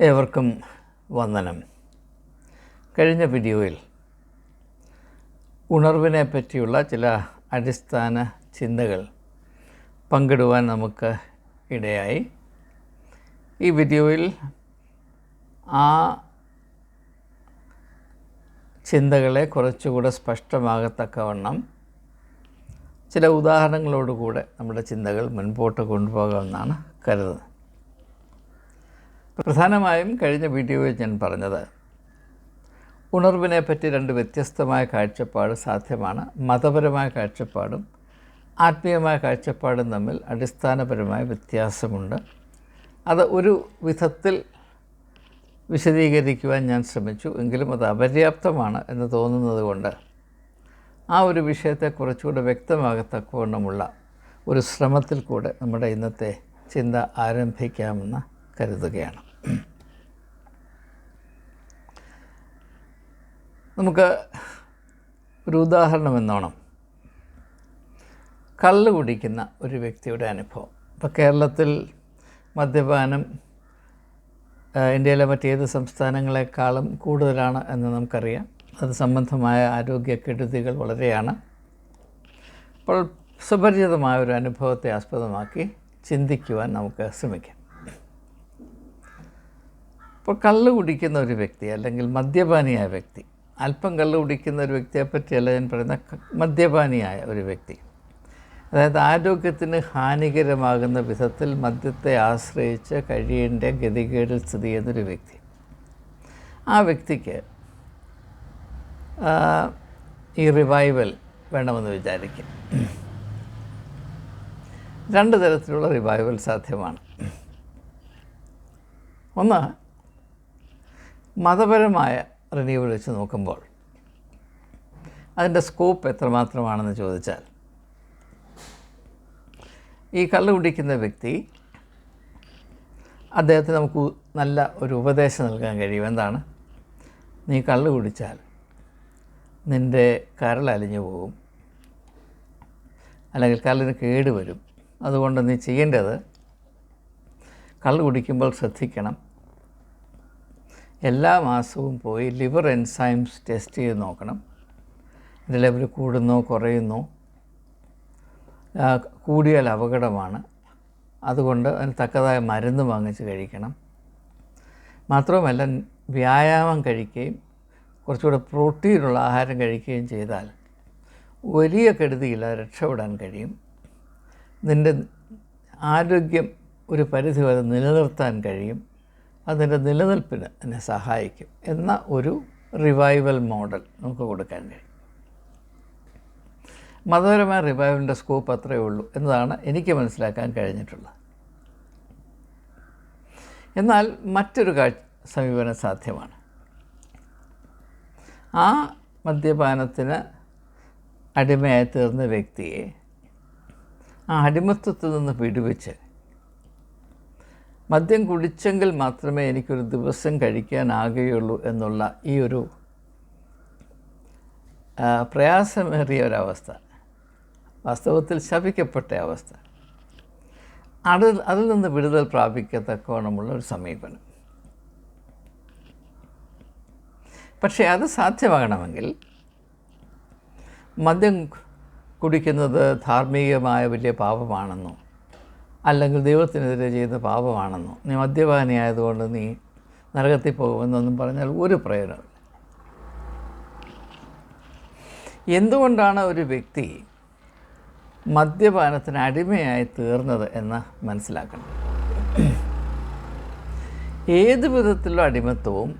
ഏവർക്കും വന്ദനം. കഴിഞ്ഞ വീഡിയോയിൽ ഉണർവിനെ പറ്റിയുള്ള ചില അടിസ്ഥാന ചിന്തകൾ പങ്കിടുവാൻ നമുക്ക് ഇടയായി. ഈ വീഡിയോയിൽ ആ ചിന്തകളെ കുറച്ചുകൂടെ സ്പഷ്ടമാകത്തക്കവണ്ണം ചില ഉദാഹരണങ്ങളോടുകൂടെ നമ്മുടെ ചിന്തകൾ മുൻപോട്ട് കൊണ്ടുപോകാമെന്നാണ് കരുതുന്നത്. പ്രധാനമായും കഴിഞ്ഞ വീഡിയോയിൽ ഞാൻ പറഞ്ഞത് ഉണർവിനെ പറ്റി രണ്ട് വ്യത്യസ്തമായ കാഴ്ചപ്പാട് സാധ്യമാണ്. മതപരമായ കാഴ്ചപ്പാടും ആത്മീയമായ കാഴ്ചപ്പാടും തമ്മിൽ അടിസ്ഥാനപരമായ വ്യത്യാസമുണ്ട്. അത് ഒരു വിധത്തിൽ വിശദീകരിക്കുവാൻ ഞാൻ ശ്രമിച്ചു എങ്കിലും അത് അപര്യാപ്തമാണ് എന്ന് തോന്നുന്നത് കൊണ്ട് ആ ഒരു വിഷയത്തെ കുറച്ചുകൂടെ വ്യക്തമാകത്തക്കവണ്ണമുള്ള ഒരു ശ്രമത്തിൽ കൂടെ നമ്മുടെ ഇന്നത്തെ ചിന്ത ആരംഭിക്കാമെന്ന് കരുതുകയാണ്. നമുക്ക് ഒരു ഉദാഹരണം എന്നോണം. കള്ള് കുടിക്കുന്ന ഒരു വ്യക്തിയുടെ അനുഭവം. ഇപ്പോൾ കേരളത്തിൽ മദ്യപാനം ഇന്ത്യയിലെ മറ്റേത് സംസ്ഥാനങ്ങളെക്കാളും കൂടുതലാണ് എന്ന് നമുക്കറിയാം. അത് സംബന്ധമായ ആരോഗ്യ കെടുതികൾ വളരെയാണ്. അപ്പോൾ സുപരിചിതമായ ഒരു അനുഭവത്തെ ആസ്പദമാക്കി ചിന്തിക്കുവാൻ നമുക്ക് ശ്രമിക്കാം. ഇപ്പോൾ കള്ള് കുടിക്കുന്ന ഒരു വ്യക്തി അല്ലെങ്കിൽ മദ്യപാനിയായ വ്യക്തി അല്പം കള്ള് കുടിക്കുന്ന ഒരു വ്യക്തിയെ പറ്റിയല്ല ഞാൻ പറയുന്ന മദ്യപാനിയായ ഒരു വ്യക്തി. അതായത് ആരോഗ്യത്തിന് ഹാനികരമാകുന്ന വിധത്തിൽ മദ്യത്തെ ആശ്രയിച്ച് കഴിയേണ്ട ഗതികേടിൽ സ്ഥിതി ചെയ്യുന്നൊരു വ്യക്തി. ആ വ്യക്തിക്ക് ഈ റിവൈവൽ വേണമെന്ന് വിചാരിക്കും. രണ്ട് തരത്തിലുള്ള റിവൈവൽ സാധ്യമാണ്. ഒന്ന് മതപരമായ റിന്യൂവൽ വെച്ച് നോക്കുമ്പോൾ അതിന്റെ സ്കോപ്പ് എത്രമാത്രമാണെന്ന് ചോദിച്ചാൽ ഈ കള്ള് കുടിക്കുന്ന വ്യക്തി അദ്ദേഹത്തിന് നമുക്ക് നല്ല ഒരു ഉപദേശം നൽകാൻ കഴിയും. എന്താണ്? നീ കള്ള് കുടിച്ചാൽ നിന്റെ കരൾ അലിഞ്ഞു പോകും അല്ലെങ്കിൽ കല്ലിന് കേടുവരും അതുകൊണ്ട് നീ ചെയ്യേണ്ടത് കള്ള് കുടിക്കുമ്പോൾ ശ്രദ്ധിക്കണം. എല്ലാ മാസവും പോയി ലിവർ എൻസൈംസ് ടെസ്റ്റ് ചെയ്ത് നോക്കണം. ഇത് ലെവൽ കൂടുന്നോ കുറയുന്നോ കൂടിയാൽ അപകടമാണ്. അതുകൊണ്ട് അതിന് തക്കതായ മരുന്ന് വാങ്ങിച്ച് കഴിക്കണം. മാത്രവുമല്ല വ്യായാമം കഴിക്കുകയും കുറച്ചുകൂടെ പ്രോട്ടീനുള്ള ആഹാരം കഴിക്കുകയും ചെയ്താൽ വലിയ കെടുതിയില്ല രക്ഷപ്പെടാൻ കഴിയും. നിന്റെ ആരോഗ്യം ഒരു പരിധി വരെ നിലനിർത്താൻ കഴിയും. അതിന്റെ നിലനിൽപ്പിന് എന്നെ സഹായിക്കും എന്ന ഒരു റിവൈവൽ മോഡൽ നമുക്ക് കൊടുക്കാൻ കഴിയും. മതപരമായ റിവൈവലിന്റെ സ്കോപ്പ് അത്രയേ ഉള്ളൂ എന്നതാണ് എനിക്ക് മനസ്സിലാക്കാൻ കഴിഞ്ഞിട്ടുള്ളത്. എന്നാൽ മറ്റൊരു കാഴ്ച സമീപനം സാധ്യമാണ്. ആ മദ്യപാനത്തിന് അടിമയായി തീർന്ന വ്യക്തിയെ ആ അടിമത്വത്തിൽ നിന്ന് വിടുവിച്ച് മദ്യം കുടിച്ചെങ്കിൽ മാത്രമേ എനിക്കൊരു ദിവസം കഴിക്കാനാകുകയുള്ളൂ എന്നുള്ള ഈ ഒരു പ്രയാസമേറിയ ഒരവസ്ഥ വാസ്തവത്തിൽ ശപിക്കപ്പെട്ട അവസ്ഥ. അത് അതിൽ നിന്ന് വിടുതൽ പ്രാപിക്കത്തക്കോണമുള്ള ഒരു സമീപനം. പക്ഷേ അത് സാധ്യമാകണമെങ്കിൽ മദ്യം കുടിക്കുന്നത് ധാർമ്മികമായ വലിയ പാപമാണെന്നോ അല്ലെങ്കിൽ ദൈവത്തിനെതിരെ ചെയ്യുന്ന പാപമാണെന്നോ. നീ മദ്യപാനിയായതുകൊണ്ട് നീ നരകത്തിൽ പോകുമെന്നൊന്നും പറഞ്ഞാൽ ഒരു പ്രയോജനമില്ല എന്തുകൊണ്ടാണ് ഒരു വ്യക്തി മദ്യപാനത്തിന് അടിമയായി തീർന്നത് എന്ന് മനസ്സിലാക്കണം ഏത് വിധത്തിലുള്ള അടിമത്വവും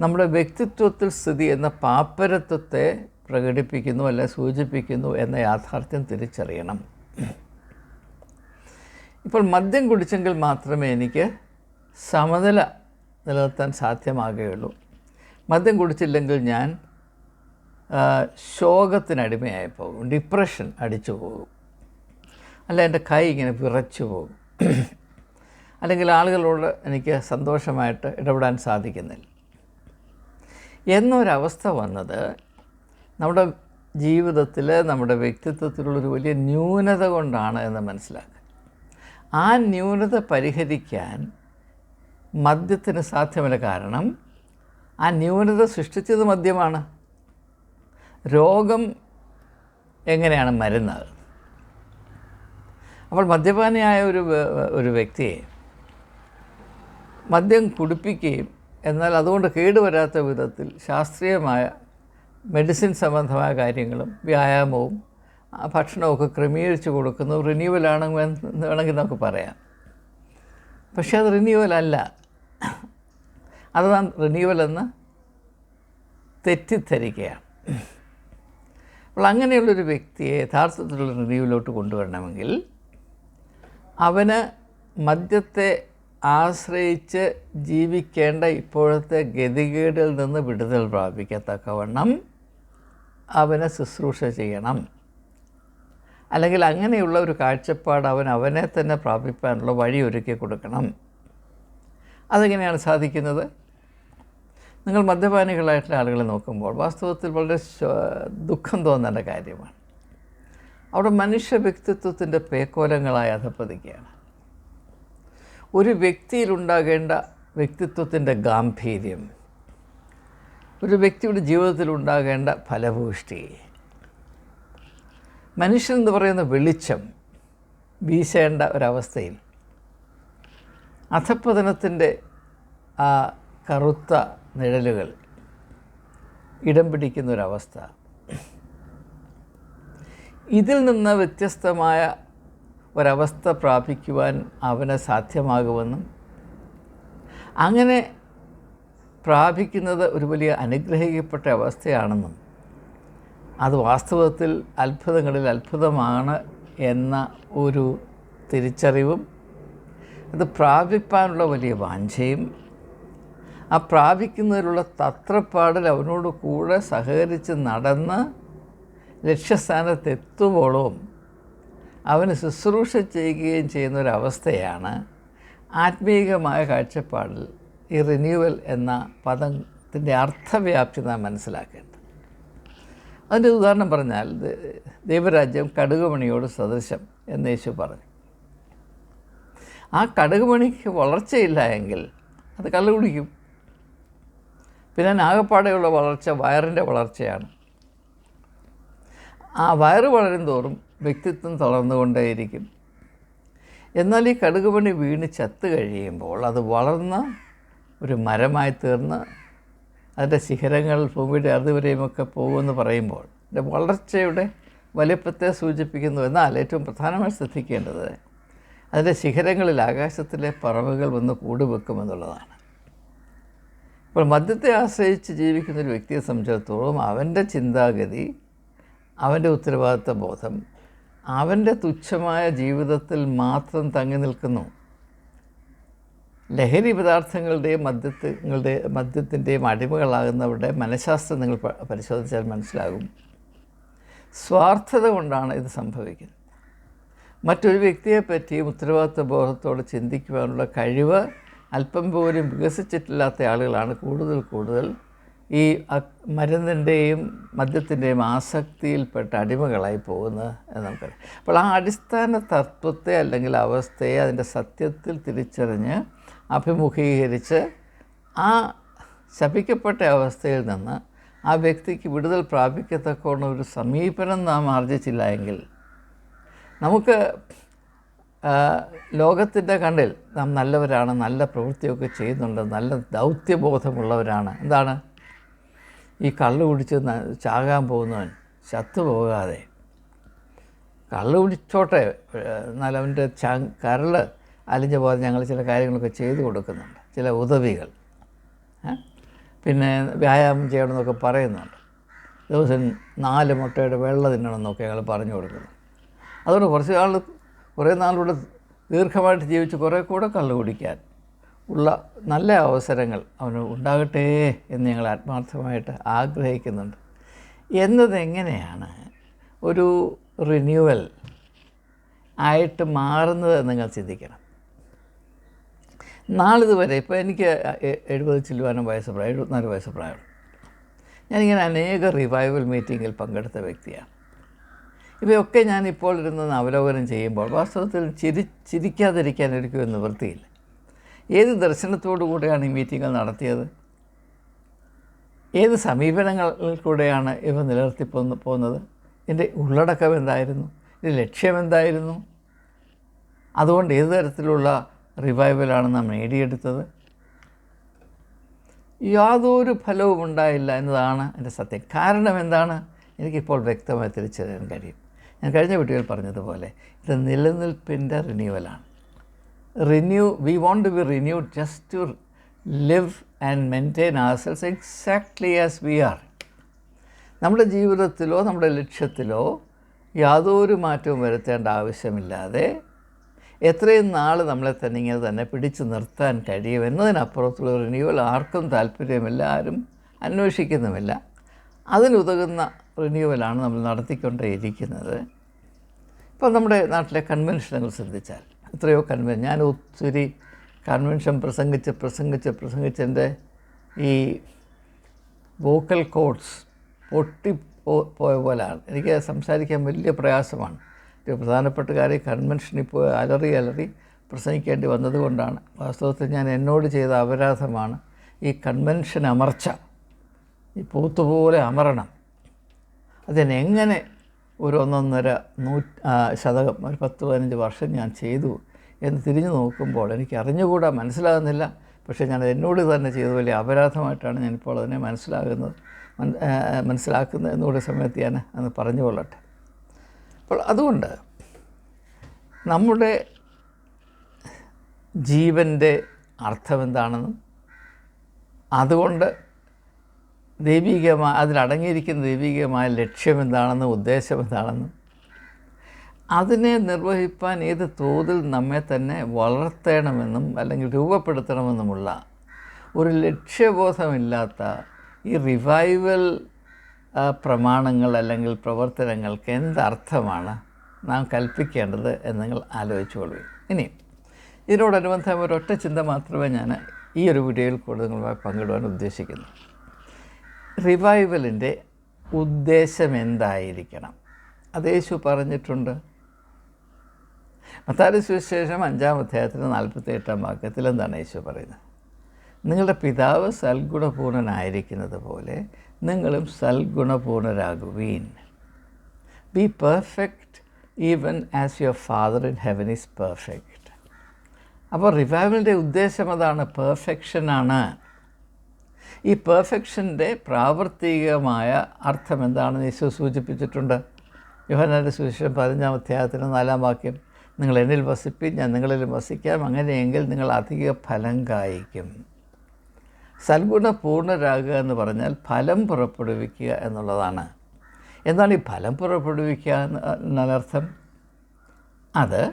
നമ്മുടെ വ്യക്തിത്വത്തിൽ സ്ഥിതി എന്ന പാപ്പരത്വത്തെ പ്രകടിപ്പിക്കുന്നു അല്ലെ സൂചിപ്പിക്കുന്നു എന്ന യാഥാർത്ഥ്യം തിരിച്ചറിയണം. ഇപ്പോൾ മദ്യം കുടിച്ചെങ്കിൽ മാത്രമേ എനിക്ക് സമനില നിലനിർത്താൻ സാധ്യമാകുകയുള്ളൂ. മദ്യം കുടിച്ചില്ലെങ്കിൽ ഞാൻ ശോകത്തിനടിമയായി പോകും ഡിപ്രഷൻ അടിച്ചു പോകും. അല്ല എന്റെ കൈ ഇങ്ങനെ വിറച്ചു പോകും. അല്ലെങ്കിൽ ആളുകളോട് എനിക്ക് സന്തോഷമായിട്ട് ഇടപെടാൻ സാധിക്കുന്നില്ല. എന്നൊരവസ്ഥ വന്നത് നമ്മുടെ ജീവിതത്തിൽ നമ്മുടെ വ്യക്തിത്വത്തിലുള്ളൊരു വലിയ ന്യൂനത കൊണ്ടാണ് എന്ന് മനസ്സിലാക്കുക. ആ ന്യൂനത പരിഹരിക്കാൻ മദ്യത്തിന് സാധ്യമല്ല കാരണം ആ ന്യൂനത സൃഷ്ടിച്ചത് മദ്യമാണ്. രോഗം എങ്ങനെയാണ് മരുന്നത് അപ്പോൾ മദ്യപാനിയായ ഒരു ഒരു വ്യക്തിയെ മദ്യം കുടിപ്പിക്കുകയും എന്നാൽ അതുകൊണ്ട് കേടുവരാത്ത വിധത്തിൽ ശാസ്ത്രീയമായ മെഡിസിൻ സംബന്ധമായ കാര്യങ്ങളും വ്യായാമവും ഭക്ഷണമൊക്കെ ക്രമീകരിച്ച് കൊടുക്കുന്നു. റിന്യൂവൽ ആണെങ്കിൽ വേണമെങ്കിൽ നമുക്ക് പറയാം. പക്ഷേ അത് റിന്യൂവൽ അല്ല. അത് നാം റിന്യൂവൽ എന്ന് തെറ്റിദ്ധരിക്കുകയാണ്. അപ്പോൾ അങ്ങനെയുള്ളൊരു വ്യക്തിയെ യഥാർത്ഥത്തിലുള്ള റിന്യൂവലോട്ട് കൊണ്ടുവരണമെങ്കിൽ അവന് മദ്യത്തെ ആശ്രയിച്ച് ജീവിക്കേണ്ട ഇപ്പോഴത്തെ ഗതികേടിൽ നിന്ന് വിടുതൽ പ്രാപിക്കത്തക്കവണ്ണം അവനെ ശുശ്രൂഷ ചെയ്യണം. അല്ലെങ്കിൽ അങ്ങനെയുള്ള ഒരു കാഴ്ചപ്പാട് അവൻ അവനെ തന്നെ പ്രാപിപ്പാനുള്ള വഴി ഒരുക്കി കൊടുക്കണം. അതെങ്ങനെയാണ് സാധിക്കുന്നത്? നിങ്ങൾ മദ്യപാനികളായിട്ടുള്ള ആളുകളെ നോക്കുമ്പോൾ വാസ്തവത്തിൽ വളരെ ദുഃഖം തോന്നേണ്ട കാര്യമാണ്. അവിടെ മനുഷ്യ വ്യക്തിത്വത്തിന്റെ പേക്കോലങ്ങളായി അധപ്പതിക്കുകയാണ്. ഒരു വ്യക്തിയിലുണ്ടാകേണ്ട വ്യക്തിത്വത്തിന്റെ ഗാംഭീര്യം ഒരു വ്യക്തിയുടെ ജീവിതത്തിൽ ഉണ്ടാകേണ്ട ഫലഭൂഷ്ടി മനുഷ്യൻ എന്ന് പറയുന്ന വെളിച്ചം വീശേണ്ട ഒരവസ്ഥയിൽ അധപ്പതനത്തിന്റെ ആ കറുത്ത നിഴലുകൾ ഇടം പിടിക്കുന്ന ഒരവസ്ഥ. ഇതിൽ നിന്ന് വ്യത്യസ്തമായ ഒരവസ്ഥ പ്രാപിക്കുവാൻ അവന് സാധ്യമാകുമെന്നും അങ്ങനെ പ്രാപിക്കുന്നത് ഒരു വലിയ അനുഗ്രഹിക്കപ്പെട്ട അവസ്ഥയാണെന്നും അത് വാസ്തവത്തിൽ അത്ഭുതങ്ങളിൽ അത്ഭുതമാണ് എന്ന ഒരു തിരിച്ചറിവും അത് പ്രാപിപ്പാനുള്ള വലിയ വാഞ്ചയും ആ പ്രാപിക്കുന്നതിലുള്ള തത്രപ്പാടിൽ അവനോട് കൂടെ സഹകരിച്ച് നടന്ന് ലക്ഷ്യസ്ഥാനത്തെത്തുമ്പോഴും അവന് ശുശ്രൂഷ ചെയ്യുകയും ചെയ്യുന്ന ഒരവസ്ഥയാണ് ആത്മീയമായ കാഴ്ചപ്പാടിൽ ഈ റിന്യൂവൽ എന്ന പദത്തിന്റെ അർത്ഥവ്യാപ്തി നാം മനസ്സിലാക്കേണ്ടത്. അതിന്റെ ഉദാഹരണം പറഞ്ഞാൽ ദൈവരാജ്യം കടുകുമണിയോട് സദൃശം എന്ന് യേശു പറഞ്ഞു. ആ കടുകുമണിക്ക് വളർച്ചയില്ല എങ്കിൽ അത് കള്ളു കുടിക്കും. പിന്നെ ആകപ്പാടെയുള്ള വളർച്ച വയറിന്റെ വളർച്ചയാണ്. ആ വയറ് വളരും തോറും വ്യക്തിത്വം തളർന്നുകൊണ്ടേയിരിക്കും. എന്നാൽ ഈ കടുകുപണി വീണ് ചത്ത് കഴിയുമ്പോൾ അത് വളർന്ന ഒരു മരമായി തീർന്ന് അതിന്റെ ശിഖരങ്ങൾ ഭൂമിയുടെ അറുതുവരെയുമൊക്കെ പോകുമെന്ന് പറയുമ്പോൾ അതിന്റെ വളർച്ചയുടെ വലിപ്പത്തെ സൂചിപ്പിക്കുന്നു എന്നാൽ ഏറ്റവും പ്രധാനമായി ശ്രദ്ധിക്കേണ്ടത് അതിന്റെ ശിഖരങ്ങളിൽ ആകാശത്തിലെ പറവുകൾ വന്ന് കൂടുവെക്കുമെന്നുള്ളതാണ്. ഇപ്പോൾ മദ്യത്തെ ആശ്രയിച്ച് ജീവിക്കുന്ന ഒരു വ്യക്തിയെ സംബന്ധിച്ചിടത്തോളം അവന്റെ ചിന്താഗതി അവന്റെ ഉത്തരവാദിത്വ ബോധം അവന്റെ തുച്ഛമായ ജീവിതത്തിൽ മാത്രം തങ്ങി നിൽക്കുന്നു. ലഹരി പദാർത്ഥങ്ങളുടെയും മദ്യങ്ങളുടെ മദ്യത്തിന്റെയും അടിമകളാകുന്നവരുടെ മനഃശാസ്ത്രം നിങ്ങൾ പരിശോധിച്ചാൽ മനസ്സിലാകും. സ്വാർത്ഥത കൊണ്ടാണ് ഇത് സംഭവിക്കുന്നത്. മറ്റൊരു വ്യക്തിയെപ്പറ്റിയും ഉത്തരവാദിത്വ ബോധത്തോടെ ചിന്തിക്കുവാനുള്ള കഴിവ് അല്പം പോലും വികസിച്ചിട്ടില്ലാത്ത ആളുകളാണ് കൂടുതൽ കൂടുതൽ ഈ മരുന്നിന്റെയും മദ്യത്തിന്റെയും ആസക്തിയിൽപ്പെട്ട അടിമകളായി പോകുന്നത് എന്ന് നമുക്കറിയാം. അപ്പോൾ ആ അടിസ്ഥാന തത്വത്തെ അല്ലെങ്കിൽ അവസ്ഥയെ അതിന്റെ സത്യത്തിൽ തിരിച്ചറിഞ്ഞ് അഭിമുഖീകരിച്ച് ആ ശപിക്കപ്പെട്ട അവസ്ഥയിൽ നിന്ന് ആ വ്യക്തിക്ക് വിടുതൽ പ്രാപിക്കത്തക്ക ഒരു സമീപനം നാം ആർജിച്ചില്ല എങ്കിൽ നമുക്ക് ലോകത്തിന്റെ കണ്ണിൽ നാം നല്ലവരാണ് നല്ല പ്രവൃത്തിയൊക്കെ ചെയ്യുന്നുണ്ട് നല്ല ദൗത്യബോധമുള്ളവരാണ്. എന്താണ്? ഈ കള്ളു കുടിച്ച് ചാകാൻ പോകുന്നവൻ ചത്തുപോകാതെ കള്ളു കുടിച്ചോട്ടെ എന്നാൽ അവന്റെ ച കരൾ അലിഞ്ഞ പോകാതെ ഞങ്ങൾ ചില കാര്യങ്ങളൊക്കെ ചെയ്തു കൊടുക്കുന്നുണ്ട്. ചില ഉദവികൾ. പിന്നെ വ്യായാമം ചെയ്യണമെന്നൊക്കെ പറയുന്നുണ്ട്. ദിവസം നാല് മുട്ടയുടെ വെള്ള തിന്നണമെന്നൊക്കെ ഞങ്ങൾ പറഞ്ഞു കൊടുക്കുന്നു. അതുകൊണ്ട് കുറച്ച് നാൾ കുറേ നാളിലൂടെ ദീർഘമായിട്ട് ജീവിച്ച് കുറേ കൂടെ കള്ളു കുടിക്കാൻ ഉള്ള നല്ല അവസരങ്ങൾ അവന് ഉണ്ടാകട്ടെ എന്ന് ഞങ്ങൾ ആത്മാർത്ഥമായിട്ട് ആഗ്രഹിക്കുന്നുണ്ട്. എന്നതെങ്ങനെയാണ് ഒരു റിന്യൂവൽ ആയിട്ട് മാറുന്നത് നിങ്ങൾ ചിന്തിക്കണം. നാളിതുവരെ ഇപ്പോൾ എനിക്ക് എഴുപത് ചില്ലുവാനും വയസ്സ് പ്രായം എഴുപത്തിനാല് വയസ്സ് പ്രായമാണ് ഞാനിങ്ങനെ അനേക റിവൈവൽ മീറ്റിങ്ങിൽ പങ്കെടുത്ത വ്യക്തിയാണ്. ഇവയൊക്കെ ഞാൻ ഇപ്പോൾ ഇരുന്ന് അവലോകനം ചെയ്യുമ്പോൾ വാസ്തവത്തിൽ ചിരി ചിരിക്കാതിരിക്കാൻ എനിക്ക് നിവൃത്തിയില്ല. ഏത് ദർശനത്തോടു കൂടെയാണ് ഈ മീറ്റിങ്ങൾ നടത്തിയത്? ഏത് സമീപനങ്ങളിൽ കൂടെയാണ് ഇവ നിലനിർത്തി പോന്നു പോകുന്നത് ഇതിന്റെ ഉള്ളടക്കം എന്തായിരുന്നു? ഇതിന്റെ ലക്ഷ്യം എന്തായിരുന്നു? അതുകൊണ്ട് ഏത് തരത്തിലുള്ള റിവൈവലാണ് നാം നേടിയെടുത്തത്. യാതൊരു ഫലവും ഉണ്ടായില്ല എന്നതാണ് എന്റെ സത്യം. കാരണം എന്താണ്? എനിക്കിപ്പോൾ വ്യക്തമായി തിരിച്ചറിയാൻ കഴിയും. ഞാൻ കഴിഞ്ഞ വീഡിയോയിൽ പറഞ്ഞതുപോലെ ഇത് നിലനിൽപ്പിന്റെ റിന്യൂവലാണ് renew we want to be renew just to live and maintain our cells exactly as we are നമ്മുടെ ജീവിതത്തിലോ നമ്മുടെ ലക്ഷ്യത്തിലോ യാതൊരു മാറ്റവും വരുത്തേണ്ട ആവശ്യമില്ലാതെ എത്രയും നാൾ നമ്മളെ തന്നെ ഇങ്ങനെ തന്നെ പിടിച്ചു നിർത്താൻ കഴിയും എന്നതിനപ്പുറത്തുള്ള റിന്യൂവൽ ആർക്കും താല്പര്യമില്ല ആരും അന്വേഷിക്കുന്നുമില്ല. അതിനുതകുന്ന റിന്യൂവലാണ് നമ്മൾ നടത്തിക്കൊണ്ടേയിരിക്കുന്നത്. ഇപ്പോൾ നമ്മുടെ നാട്ടിലെ കൺവെൻഷനുകൾ ശ്രദ്ധിച്ചാൽ എത്രയോ കൺവെൻഷൻ ഞാൻ ഒത്തിരി കൺവെൻഷൻ പ്രസംഗിച്ച് പ്രസംഗിച്ച് പ്രസംഗിച്ചെന്റെ ഈ വോക്കൽ കോഡ്സ് പൊട്ടി പോയ പോലെയാണ് എനിക്ക് സംസാരിക്കാൻ വലിയ പ്രയാസമാണ്. പ്രധാനപ്പെട്ട കാര്യം കൺവെൻഷനിൽ പോയി അലറി അലറി പ്രസംഗിക്കേണ്ടി വന്നതുകൊണ്ടാണ്. വാസ്തവത്തിൽ ഞാൻ എന്നോട് ചെയ്ത അപരാധമാണ് ഈ കൺവെൻഷൻ അമർച്ച. ഈ പൂത്തുപോലെ അമരണം. അതിനെങ്ങനെ ഒരു ഒന്നൊന്നര നൂ ശതകം ഒരു പത്ത് പതിനഞ്ച് വർഷം ഞാൻ ചെയ്തു എന്ന് തിരിഞ്ഞു നോക്കുമ്പോൾ എനിക്ക് അറിഞ്ഞുകൂടാ മനസ്സിലാകുന്നില്ല. പക്ഷേ ഞാൻ എന്നോട് തന്നെ ചെയ്ത വലിയ അപരാധമായിട്ടാണ് ഞാനിപ്പോൾ അതിനെ മനസ്സിലാകുന്നത്. മനസ്സിലാക്കുന്നത് എന്നുകൂടെ സമയത്ത് ഞാൻ അന്ന് പറഞ്ഞുകൊള്ളട്ടെ. അപ്പോൾ അതുകൊണ്ട് നമ്മുടെ ജീവന്റെ അർത്ഥം എന്താണെന്നും അതുകൊണ്ട് ദൈവികമായ അതിലടങ്ങിയിരിക്കുന്ന ദൈവികമായ ലക്ഷ്യം എന്താണെന്നും ഉദ്ദേശം എന്താണെന്നും അതിനെ നിർവഹിപ്പാൻ ഏത് തോതിൽ നമ്മെ തന്നെ വളർത്തണമെന്നും അല്ലെങ്കിൽ രൂപപ്പെടുത്തണമെന്നുമുള്ള ഒരു ലക്ഷ്യബോധമില്ലാത്ത ഈ റിവൈവൽ പ്രമാണങ്ങൾ അല്ലെങ്കിൽ പ്രവർത്തനങ്ങൾക്ക് എന്തർത്ഥമാണ് നാം കൽപ്പിക്കേണ്ടത് എന്ന് നിങ്ങൾ ആലോചിച്ചു കൊള്ളു ഇനി ഇതിനോടനുബന്ധം ഒരൊറ്റ ചിന്ത മാത്രമേ ഞാൻ ഈ ഒരു വീഡിയോയിൽ കൂടെ നിങ്ങളുമായി പങ്കിടുവാൻ ഉദ്ദേശിക്കുന്നു. റിവൈവലിന്റെ ഉദ്ദേശം എന്തായിരിക്കണം? അത് യേശു പറഞ്ഞിട്ടുണ്ട്. മത്താരി സുവിശേഷം അഞ്ചാം അധ്യായത്തിന് നാൽപ്പത്തി എട്ടാം വാക്യത്തിൽ എന്താണ് യേശു പറയുന്നത്? നിങ്ങളുടെ പിതാവ് സൽഗുണപൂർണനായിരിക്കുന്നത് പോലെ നിങ്ങളും സൽഗുണപൂർണരാകുവീൻ. Be perfect even as your father in heaven is perfect അപ്പോൾ റിവൈവലിന്റെ ഉദ്ദേശം അതാണ് പെർഫെക്ഷനാണ് ഈ പെർഫെക്ഷന്റെ പ്രാവർത്തികമായ അർത്ഥം എന്താണെന്ന് യേശു സൂചിപ്പിച്ചിട്ടുണ്ട്. യോഹനാന്റെ സുവിശേഷം പതിനഞ്ചാം അധ്യായത്തിന് നാലാം വാക്യം നിങ്ങൾ എന്നിൽ വസിപ്പിൻ ഞാൻ നിങ്ങളിൽ വസിക്കാം. അങ്ങനെയെങ്കിൽ നിങ്ങൾ അധിക ഫലം കായ്ക്കും. സൽഗുണ പൂർണരാകുക എന്ന് പറഞ്ഞാൽ ഫലം പുറപ്പെടുവിക്കുക എന്നുള്ളതാണ്. എന്താണ് ഈ ഫലം പുറപ്പെടുവിക്കുക എന്ന് എന്നർത്ഥം അത്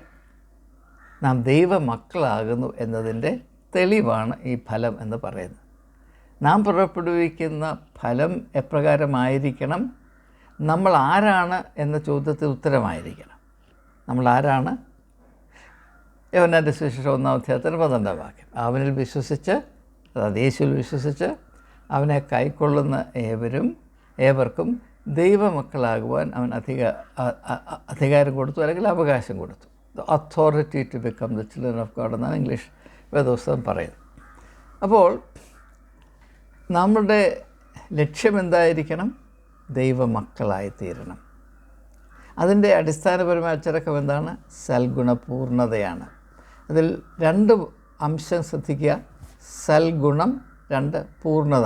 നാം ദൈവമക്കളാകുന്നു എന്നതിന്റെ തെളിവാണ് ഈ ഫലം എന്ന് പറയുന്നത്. നാം പുറപ്പെടുവിക്കുന്ന ഫലം എപ്രകാരമായിരിക്കണം? നമ്മൾ ആരാണ് എന്ന ചോദ്യത്തിന് ഉത്തരമായിരിക്കണം. നമ്മൾ ആരാണ്? യവനാന്റെ സുവിശേഷം ഒന്നാം അധ്യായത്തിന് പന്ത്രണ്ടാം വാക്യം. അവനിൽ വിശ്വസിച്ച് അതായത് യേശുവിൽ വിശ്വസിച്ച് അവനെ കൈക്കൊള്ളുന്ന ഏവരും ഏവർക്കും ദൈവമക്കളാകുവാൻ അവൻ അധിക അധികാരം കൊടുത്തു അല്ലെങ്കിൽ അവകാശം കൊടുത്തു. The authority to become the children of God എന്നാണ് ഇംഗ്ലീഷ് വേദപുസ്തകം പറയുന്നത്. അപ്പോൾ നമ്മുടെ ലക്ഷ്യം എന്തായിരിക്കണം? ദൈവമക്കളായി തീരണം അതിന്റെ അടിസ്ഥാനപരമായ അച്ചടക്കം എന്താണ്? സൽഗുണപൂർണതയാണ്. അതിൽ രണ്ട് അംശം ശ്രദ്ധിക്കുക. സൽഗുണം രണ്ട് പൂർണത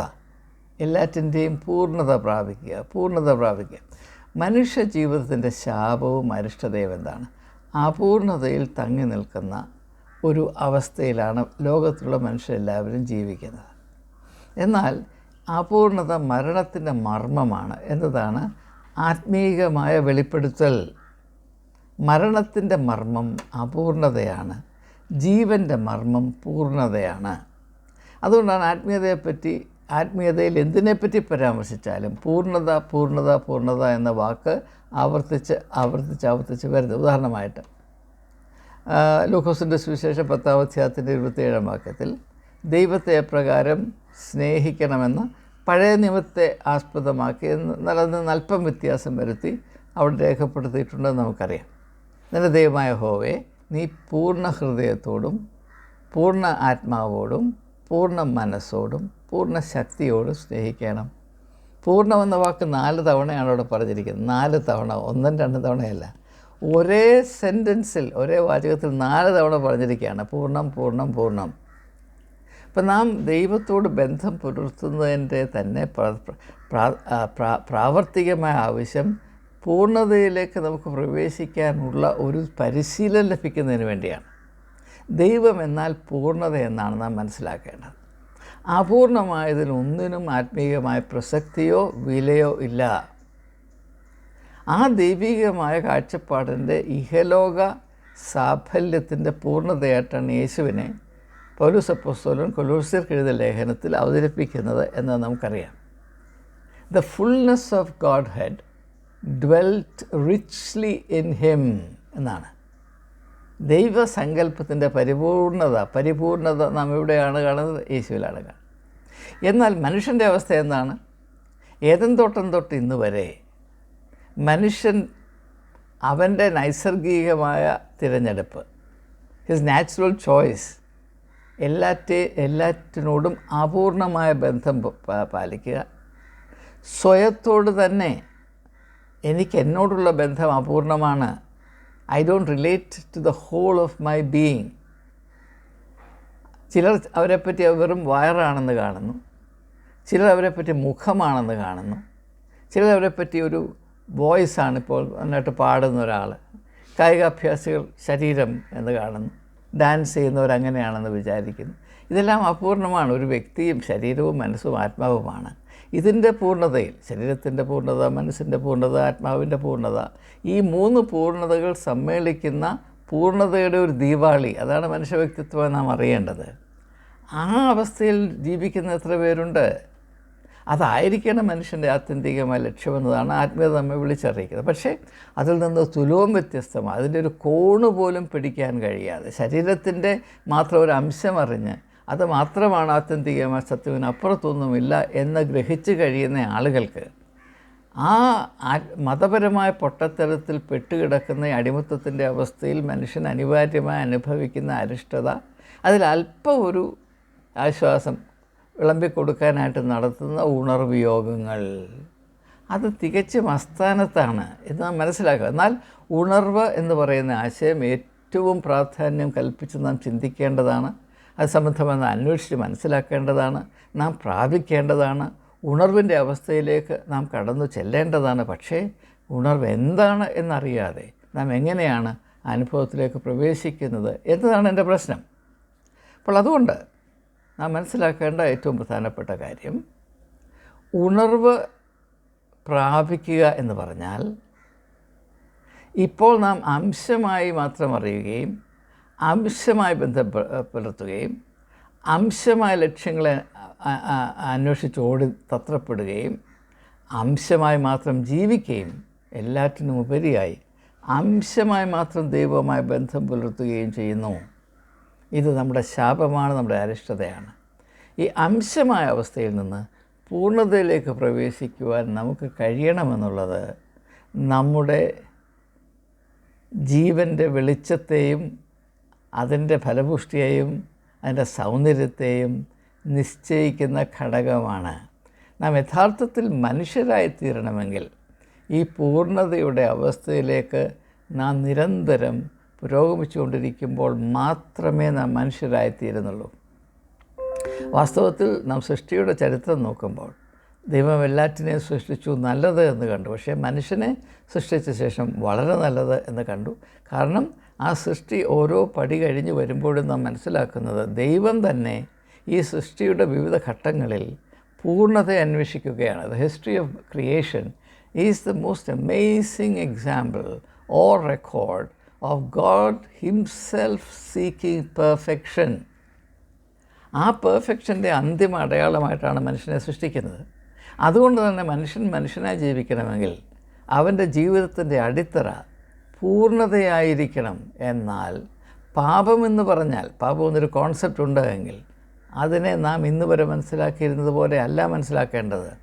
എല്ലാറ്റിന്റെയും പൂർണത പ്രാപിക്കുക പൂർണത പ്രാപിക്കുക. മനുഷ്യ ജീവിതത്തിന്റെ ശാപവും അരിഷ്ടതയും എന്താണ്? അപൂർണതയിൽ തങ്ങി നിൽക്കുന്ന ഒരു അവസ്ഥയിലാണ് ലോകത്തുള്ള മനുഷ്യരെല്ലാവരും ജീവിക്കുന്നത്. എന്നാൽ അപൂർണത മരണത്തിന്റെ മർമ്മമാണ് എന്നതാണ് ആത്മീയമായ വെളിപ്പെടുത്തൽ. മരണത്തിന്റെ മർമ്മം അപൂർണതയാണ് ജീവന്റെ മർമ്മം പൂർണതയാണ് അതുകൊണ്ടാണ് ആത്മീയതയെപ്പറ്റി ആത്മീയതയിൽ എന്തിനെപ്പറ്റി പരാമർശിച്ചാലും പൂർണത പൂർണത പൂർണത എന്ന വാക്ക് ആവർത്തിച്ച് ആവർത്തിച്ച് ആവർത്തിച്ച് വരുന്നത്. ഉദാഹരണമായിട്ട് ലൂക്കോസിന്റെ സുവിശേഷം പത്താം അധ്യായത്തിന്റെ ഇരുപത്തിയേഴാം വാക്യത്തിൽ ദൈവത്തെ എപ്രകാരം സ്നേഹിക്കണമെന്ന് പഴയ നിയമത്തെ ആസ്പദമാക്കി എന്നാൽ അല്പം വ്യത്യാസം വരുത്തി അവിടെ രേഖപ്പെടുത്തിയിട്ടുണ്ടെന്ന് നമുക്കറിയാം. നിന്റെ ദൈവമായ ഹോവേ നീ പൂർണ ഹൃദയത്തോടും പൂർണ ആത്മാവോടും പൂർണ മനസ്സോടും പൂർണ ശക്തിയോടും സ്നേഹിക്കണം. പൂർണം എന്ന വാക്ക് നാല് തവണയാണ് അവിടെ പറഞ്ഞിരിക്കുന്നത്. നാല് തവണ ഒന്നും രണ്ട് തവണയല്ല. ഒരേ സെന്റൻസിൽ ഒരേ വാചകത്തിൽ നാല് തവണ പറഞ്ഞിരിക്കുകയാണ്. പൂർണം പൂർണം പൂർണം. ഇപ്പം നാം ദൈവത്തോട് ബന്ധം പുലർത്തുന്നതിന്റെ തന്നെ പ്രാ- പ്രാവർത്തികമായ ആവശ്യം പൂർണതയിലേക്ക് നമുക്ക് പ്രവേശിക്കാനുള്ള ഒരു പരിശീലനം ലഭിക്കുന്നതിന് വേണ്ടിയാണ്. ദൈവം എന്നാൽ പൂർണത എന്നാണ് നാം മനസ്സിലാക്കേണ്ടത്. അപൂർണമായതിൽ ഒന്നിനും ആത്മീയമായ പ്രസക്തിയോ വിലയോ ഇല്ല. ആ ദൈവികമായ കാഴ്ചപ്പാടിന്റെ ഇഹലോക സാഫല്യത്തിന്റെ പൂർണതയായിട്ടാണ് യേശുവിനെ പൗലൂസ് അപ്പോസ്തലൻ കൊലൂസ്യർക്ക് എഴുതിയ ലേഖനത്തിൽ അവതരിപ്പിക്കുന്നത് എന്ന് നമുക്കറിയാം. The fullness of Godhead dwelt richly in him എന്നാണ്. ദൈവസങ്കല്പത്തിന്റെ പരിപൂർണത പരിപൂർണത നാം എവിടെയാണ് കാണുന്നത്? യേശുവിലാണ് കാണുന്നത്. എന്നാൽ മനുഷ്യന്റെ അവസ്ഥ എന്താണ്? ഏതൻ തോട്ടം തൊട്ട് ഇന്ന് വരെ മനുഷ്യൻ അവന്റെ നൈസർഗികമായ തിരഞ്ഞെടുപ്പ് ഹിസ് നാച്ചുറൽ ചോയ്സ് എല്ലാറ്റേ എല്ലാറ്റിനോടും അപൂർണമായ ബന്ധം പാലിക്കുക. സ്വയത്തോട് തന്നെ എനിക്ക് എന്നോടുള്ള ബന്ധം അപൂർണമാണ്. I don't relate to the whole of my being ചിലർ അവരെപ്പറ്റി വെറും വയറാണെന്ന് കാണുന്നു. ചിലർ അവരെപ്പറ്റി മുഖമാണെന്ന് കാണുന്നു. ചിലർ അവരെപ്പറ്റി ഒരു വോയിസാണ് ഇപ്പോൾ നന്നായിട്ട് പാടുന്ന ഒരാൾ. കായികാഭ്യാസികൾ ശരീരം എന്ന് കാണുന്നു. ഡാൻസ് ചെയ്യുന്നവർ അങ്ങനെയാണെന്ന് വിചാരിക്കുന്നു. ഇതെല്ലാം അപൂർണമാണ്. ഒരു വ്യക്തിയും ശരീരവും മനസ്സും ആത്മാവുമാണ്. ഇതിന്റെ പൂർണതയിൽ ശരീരത്തിന്റെ പൂർണത മനസ്സിന്റെ പൂർണത ആത്മാവിന്റെ പൂർണത ഈ മൂന്ന് പൂർണതകൾ സമ്മേളിക്കുന്ന പൂർണതയുടെ ഒരു ദീപാവളി അതാണ് മനുഷ്യ വ്യക്തിത്വം നാം അറിയേണ്ടത്. ആ അവസ്ഥയിൽ ജീവിക്കുന്ന എത്ര പേരുണ്ട്? അതായിരിക്കണം മനുഷ്യന്റെ ആത്യന്തികമായ ലക്ഷ്യമെന്നതാണ് ആത്മീയത നമ്മെ വിളിച്ചറിയിക്കുന്നത്. പക്ഷേ അതിൽ നിന്ന് തുലവും വ്യത്യസ്തമാണ്. അതിന്റെ ഒരു കോണ് പോലും പിടിക്കാൻ കഴിയാതെ ശരീരത്തിന്റെ മാത്രം ഒരു അംശം അറിഞ്ഞ് അത് മാത്രമാണ് ആത്യന്തികമായ സത്യവിന് അപ്പുറത്തൊന്നുമില്ല എന്ന് ഗ്രഹിച്ചു കഴിയുന്ന ആളുകൾക്ക് ആ മതപരമായ പൊട്ടത്തരത്തിൽ പെട്ടുകിടക്കുന്ന അടിമത്തത്തിന്റെ അവസ്ഥയിൽ മനുഷ്യൻ അനിവാര്യമായി അനുഭവിക്കുന്ന അരിഷ്ടത അല്പം ഒരു ആശ്വാസം വിളമ്പിക്കൊടുക്കാനായിട്ട് നടത്തുന്ന ഉണർവിയോഗങ്ങൾ അത് തികച്ചും അസ്ഥാനത്താണ് എന്ന് നാം മനസ്സിലാക്കുക. എന്നാൽ ഉണർവ് എന്ന് പറയുന്ന ആശയം ഏറ്റവും പ്രാധാന്യം കൽപ്പിച്ച് നാം ചിന്തിക്കേണ്ടതാണ്. അത് സംബന്ധമെന്ന് അന്വേഷിച്ച് മനസ്സിലാക്കേണ്ടതാണ് നാം പ്രാപിക്കേണ്ടതാണ് ഉണർവിന്റെ അവസ്ഥയിലേക്ക് നാം കടന്നു ചെല്ലേണ്ടതാണ്. പക്ഷേ ഉണർവ് എന്താണ് എന്നറിയാതെ നാം എങ്ങനെയാണ് അനുഭവത്തിലേക്ക് പ്രവേശിക്കുന്നത് എന്നതാണ് എന്റെ പ്രശ്നം. അപ്പോൾ അതുകൊണ്ട് നാം മനസ്സിലാക്കേണ്ട ഏറ്റവും പ്രധാനപ്പെട്ട കാര്യം ഉണർവ് പ്രാപിക്കുക എന്ന് പറഞ്ഞാൽ ഇപ്പോൾ നാം അംശമായി മാത്രം അറിയുകയും അംശമായി ബന്ധപ്പെടുത്തുകയും അംശമായ ലക്ഷ്യങ്ങളെ അന്വേഷിച്ച് ഓടി തത്രപ്പെടുകയും അംശമായി മാത്രം ജീവിക്കുകയും എല്ലാറ്റിനും ഉപരിയായി അംശമായി മാത്രം ദൈവവുമായി ബന്ധം പുലർത്തുകയും ചെയ്യുന്നു. ഇത് നമ്മുടെ ശാപമാണ് നമ്മുടെ അരിഷ്ടതയാണ്. ഈ അംശമായ അവസ്ഥയിൽ നിന്ന് പൂർണതയിലേക്ക് പ്രവേശിക്കുവാൻ നമുക്ക് കഴിയണമെന്നുള്ളത് നമ്മുടെ ജീവന്റെ വെളിച്ചത്തെയും അതിന്റെ ഫലപുഷ്ടിയെയും അതിന്റെ സൗന്ദര്യത്തെയും നിശ്ചയിക്കുന്ന ഘടകമാണ്. നാം യഥാർത്ഥത്തിൽ മനുഷ്യരായി തീരണമെങ്കിൽ ഈ പൂർണതയുടെ അവസ്ഥയിലേക്ക് നാം നിരന്തരം പുരോഗമിച്ചുകൊണ്ടിരിക്കുമ്പോൾ മാത്രമേ നാം മനുഷ്യരായി തീരുന്നുള്ളൂ വാസ്തവത്തിൽ നാം സൃഷ്ടിയുടെ ചരിത്രം നോക്കുമ്പോൾ ദൈവം എല്ലാറ്റിനെയും സൃഷ്ടിച്ചു നല്ലത് എന്ന് കണ്ടു. പക്ഷേ മനുഷ്യനെ സൃഷ്ടിച്ച ശേഷം വളരെ നല്ലത് എന്ന് കണ്ടു. കാരണം ആ സൃഷ്ടി ഓരോ പടി കഴിഞ്ഞ് വരുമ്പോഴും നാം മനസ്സിലാക്കുന്നത് ദൈവം തന്നെ ഈ സൃഷ്ടിയുടെ വിവിധ ഘട്ടങ്ങളിൽ പൂർണത അന്വേഷിക്കുകയാണ്. The history of creation is the most amazing example or record of God himself seeking perfection ആ പെർഫെക്ഷന്റെ അന്തിമ അടയാളമായിട്ടാണ് മനുഷ്യനെ സൃഷ്ടിക്കുന്നത്. അതുകൊണ്ട് തന്നെ മനുഷ്യൻ മനുഷ്യനായി ജീവിക്കണമെങ്കിൽ അവന്റെ ജീവിതത്തിന്റെ അടിത്തറ പൂർണതയായിരിക്കണം എന്നാൽ പാപമെന്ന് പറഞ്ഞാൽ പാപം എന്നൊരു കോൺസെപ്റ്റ് ഉണ്ടെങ്കിൽ അതിനെ നാം ഇന്ന് വരെ മനസ്സിലാക്കിയിരുന്നത് പോലെ അല്ല മനസ്സിലാക്കേണ്ടത്.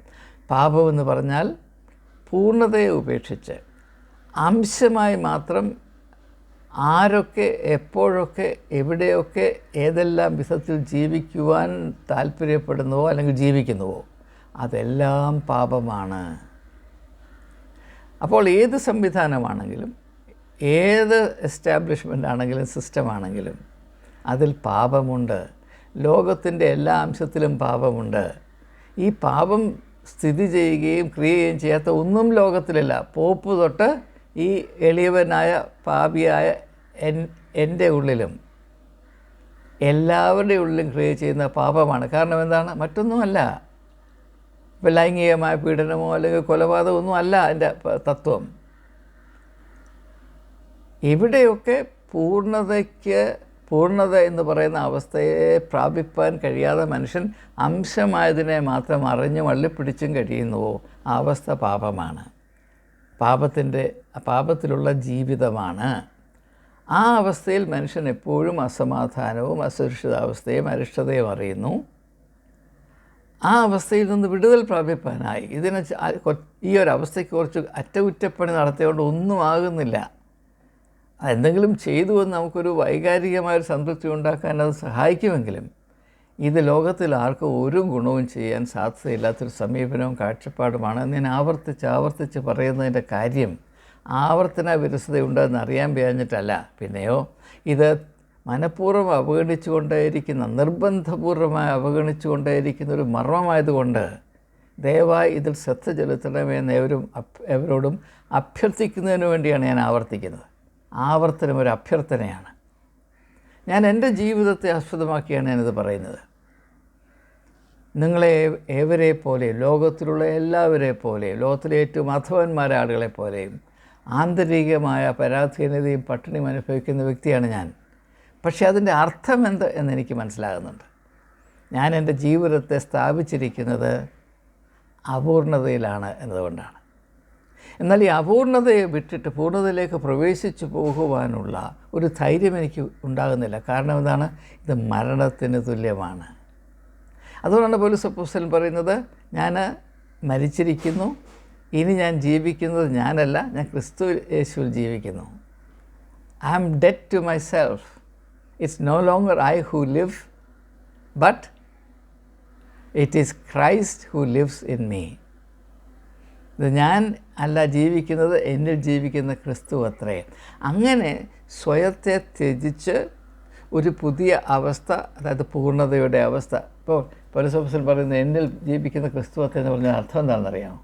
പാപമെന്ന് പറഞ്ഞാൽ പൂർണതയെ ഉപേക്ഷിച്ച് അംശമായി മാത്രം ആരൊക്കെ എപ്പോഴൊക്കെ എവിടെയൊക്കെ ഏതെല്ലാം വിധത്തിൽ ജീവിക്കുവാൻ താല്പര്യപ്പെടുന്നുവോ അല്ലെങ്കിൽ ജീവിക്കുന്നുവോ അതെല്ലാം പാപമാണ്. അപ്പോൾ ഏത് സംവിധാനമാണെങ്കിലും ഏത് എസ്റ്റാബ്ലിഷ്മെന്റ് ആണെങ്കിലും സിസ്റ്റം ആണെങ്കിലും അതിൽ പാപമുണ്ട്. ലോകത്തിന്റെ എല്ലാ അംശത്തിലും പാപമുണ്ട്. ഈ പാപം സ്ഥിതി ചെയ്യുകയും ക്രിയ ചെയ്യുകയും ചെയ്യാത്ത ഒന്നും ലോകത്തിലില്ല. പോപ്പ് തൊട്ട് ഈ എളിയവനായ പാപിയായ എൻ എന്റെ ഉള്ളിലും എല്ലാവരുടെ ഉള്ളിലും ക്രിയ ചെയ്യുന്ന പാപമാണ്. കാരണം എന്താണ്? മറ്റൊന്നുമല്ല. ഇപ്പം ലൈംഗികമായ പീഡനമോ അല്ലെങ്കിൽ കൊലപാതകമൊന്നും അല്ല അതിന്റെ തത്വം. എവിടെയൊക്കെ പൂർണതയ്ക്ക് പൂർണത എന്ന് പറയുന്ന അവസ്ഥയെ പ്രാപിപ്പാൻ കഴിയാതെ മനുഷ്യൻ അംശമായതിനെ മാത്രം അറിഞ്ഞു വള്ളിപ്പിടിച്ചും കഴിയുന്നുവോ? ആ അവസ്ഥ പാപമാണ്. പാപത്തിന്റെ പാപത്തിലുള്ള ജീവിതമാണ്. ആ അവസ്ഥയിൽ മനുഷ്യൻ എപ്പോഴും അസമാധാനവും അസുരക്ഷിതാവസ്ഥയും അരിഷ്ടതയും അറിയുന്നു. ആ അവസ്ഥയിൽ നിന്ന് വിടുതൽ പ്രാപിപ്പാനായി. ഇതിനെ ഈ ഒരു അവസ്ഥയ്ക്ക് കുറച്ച് അറ്റകുറ്റപ്പണി നടത്തിയതുകൊണ്ട് ഒന്നും ആകുന്നില്ല. എന്തെങ്കിലും ചെയ്തു എന്ന് നമുക്കൊരു വൈകാരികമായൊരു സംതൃപ്തി ഉണ്ടാക്കാൻ അത് സഹായിക്കുമെങ്കിലും ഇത് ലോകത്തിൽ ആർക്കും ഒരു ഗുണവും ചെയ്യാൻ സാധ്യതയില്ലാത്തൊരു സമീപനവും കാഴ്ചപ്പാടുമാണ്. ഞാൻ ആവർത്തിച്ച് ആവർത്തിച്ച് പറയുന്നതിന്റെ കാര്യം ആവർത്തന വിരസതയുണ്ടെന്ന് അറിയാൻ വയ്യാഞ്ഞിട്ടല്ല പിന്നെയോ ഇത് മനഃപൂർവം അവഗണിച്ചുകൊണ്ടേയിരിക്കുന്ന നിർബന്ധപൂർവമായി അവഗണിച്ചുകൊണ്ടേയിരിക്കുന്ന ഒരു മർമ്മമായതുകൊണ്ട് ദയവായി ഇതിൽ ശ്രദ്ധ ചെലുത്തണമെന്ന് എവരും അവരോടും അഭ്യർത്ഥിക്കുന്നതിന് വേണ്ടിയാണ് ഞാൻ ആവർത്തിക്കുന്നത്. ആവർത്തനം ഒരു അഭ്യർത്ഥനയാണ്. ഞാൻ എന്റെ ജീവിതത്തെ ആസ്പദമാക്കിയാണ് ഞാനിത് പറയുന്നത്. നിങ്ങളെ ഏവരെ പോലെ ലോകത്തിലുള്ള എല്ലാവരെ പോലെ ലോകത്തിലെ ഏറ്റവും അധവന്മാരായ ആളുകളെ പോലെയും ആന്തരികമായ പരാധീനതയും പട്ടിണിയും അനുഭവിക്കുന്ന വ്യക്തിയാണ് ഞാൻ. പക്ഷേ അതിന്റെ അർത്ഥം എന്ത് എന്നെനിക്ക് മനസ്സിലാകുന്നുണ്ട്. ഞാൻ എന്റെ ജീവിതത്തെ സ്ഥാപിച്ചിരിക്കുന്നത് അപൂർണതയിലാണ് എന്നതുകൊണ്ടാണ്. എന്നാൽ ഈ അപൂർണതയെ വിട്ടിട്ട് പൂർണതയിലേക്ക് പ്രവേശിച്ചു പോകുവാനുള്ള ഒരു ധൈര്യം എനിക്ക് ഉണ്ടാകുന്നില്ല. കാരണം എന്താണ്? ഇത് മരണത്തിന് തുല്യമാണ്. അതുകൊണ്ടാണ് പോലീസ് അപ്പോസ്റ്റലൻ പറയുന്നത് ഞാൻ മരിച്ചിരിക്കുന്നു. ഇനി ഞാൻ ജീവിക്കുന്നത് ഞാനല്ല. ഞാൻ ക്രിസ്തു യേശുവിൽ ജീവിക്കുന്നു. I am dead to myself it's no longer I who live but it is Christ who lives in me ഞാൻ അല്ല ജീവിക്കുന്നത് എന്നിൽ ജീവിക്കുന്ന ക്രിസ്തു അത്രേ. അങ്ങനെ സ്വയത്തെ ത്യജിച്ച് ഒരു പുതിയ അവസ്ഥ അതായത് പൂർണതയുടെ അവസ്ഥ. ഇപ്പോൾ പൗരസപ്പോസൻ പറയുന്നത് എന്നിൽ ജീവിക്കുന്ന ക്രിസ്തു അത്രേ എന്ന് പറഞ്ഞ അർത്ഥം എന്താണെന്നറിയാമോ?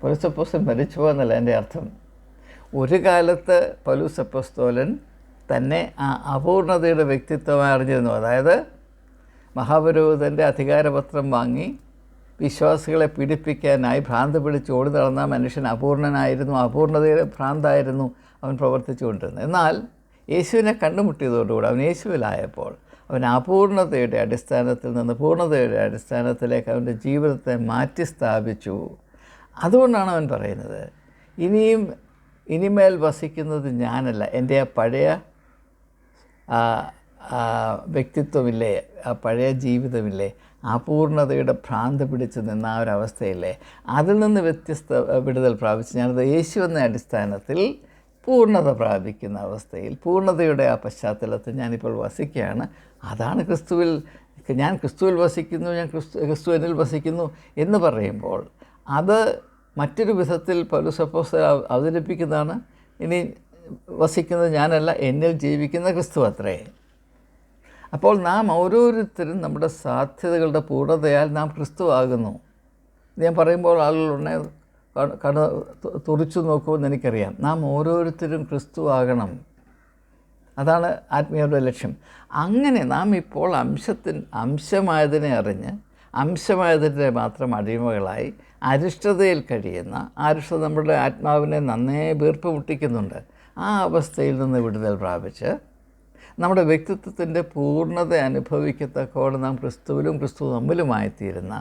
പൗരസപ്പോസൻ മരിച്ചു പോകുന്നല്ല എന്റെ അർത്ഥം. ഒരു കാലത്ത് പൗലുസപ്പസ്തോലൻ തന്നെ ആ അപൂർണതയുടെ വ്യക്തിത്വമായി അറിഞ്ഞിരുന്നു. അതായത് മഹാപുരോഹിതന്റെ അധികാരപത്രം വാങ്ങി വിശ്വാസികളെ പീഡിപ്പിക്കാനായി ഭ്രാന്ത് പിടിച്ച് ഓടി നടന്ന മനുഷ്യൻ അപൂർണനായിരുന്നു അപൂർണതയുടെ ഭ്രാന്തായിരുന്നു അവൻ പ്രവർത്തിച്ചുകൊണ്ടിരുന്നത്. എന്നാൽ യേശുവിനെ കണ്ടുമുട്ടിയതോടുകൂടി അവൻ യേശുവിലായപ്പോൾ അവൻ അപൂർണതയുടെ അടിസ്ഥാനത്തിൽ നിന്ന് പൂർണതയുടെ അടിസ്ഥാനത്തിലേക്ക് അവന്റെ ജീവിതത്തെ മാറ്റി സ്ഥാപിച്ചു. അതുകൊണ്ടാണ് അവൻ പറയുന്നത് ഇനിയും ഇനിമേൽ വസിക്കുന്നത് ഞാനല്ല എന്റെ ആ പഴയ വ്യക്തിത്വമില്ലേ ആ പഴയ ജീവിതമില്ലേ അപൂർണതയുടെ ഭ്രാന്ത് പിടിച്ച് നിന്ന ആ ഒരു അവസ്ഥയില്ലേ? അതിൽ നിന്ന് വ്യത്യസ്ത വിടുതൽ പ്രാപിച്ച് ഞാനത് യേശു എന്ന അടിസ്ഥാനത്തിൽ പൂർണത പ്രാപിക്കുന്ന അവസ്ഥയിൽ പൂർണതയുടെ ആ പശ്ചാത്തലത്തിൽ ഞാനിപ്പോൾ വസിക്കുകയാണ്. അതാണ് ക്രിസ്തുവിൽ ഞാൻ ക്രിസ്തുവിൽ വസിക്കുന്നു ഞാൻ ക്രിസ്തു ക്രിസ്തുവിനിൽ വസിക്കുന്നു എന്ന് പറയുമ്പോൾ അത് മറ്റൊരു വിധത്തിൽ പൗലുസപ്പോസ് അവതരിപ്പിക്കുന്നതാണ്. ഇനി വസിക്കുന്നത് ഞാനല്ല എന്നിൽ ജീവിക്കുന്ന ക്രിസ്തു അത്രേ. അപ്പോൾ നാം ഓരോരുത്തരും നമ്മുടെ സാധ്യതകളുടെ പൂർണതയാൽ നാം ക്രിസ്തു ആകുന്നു ഞാൻ പറയുമ്പോൾ ആളുകളുടെ കട തുറിച്ചു നോക്കുമെന്ന് എനിക്കറിയാം. നാം ഓരോരുത്തരും ക്രിസ്തു ആകണം അതാണ് ആത്മീയരുടെ ലക്ഷ്യം. അങ്ങനെ നാം ഇപ്പോൾ അംശത്തിൻ അംശമായതിനെ അറിഞ്ഞ് അംശമായതിന്റെ മാത്രം അടിമകളായി അരിഷ്ടതയിൽ കഴിയുന്ന അരിഷ്ട നമ്മുടെ ആത്മാവിനെ നന്നേ വീർപ്പ് മുട്ടിക്കുന്നുണ്ട്. ആ അവസ്ഥയിൽ നിന്ന് വിടുതൽ പ്രാപിച്ച് നമ്മുടെ വ്യക്തിത്വത്തിന്റെ പൂർണത അനുഭവിക്കത്തക്കോളം നാം ക്രിസ്തുവിലും ക്രിസ്തു തമ്മിലുമായിത്തീരുന്ന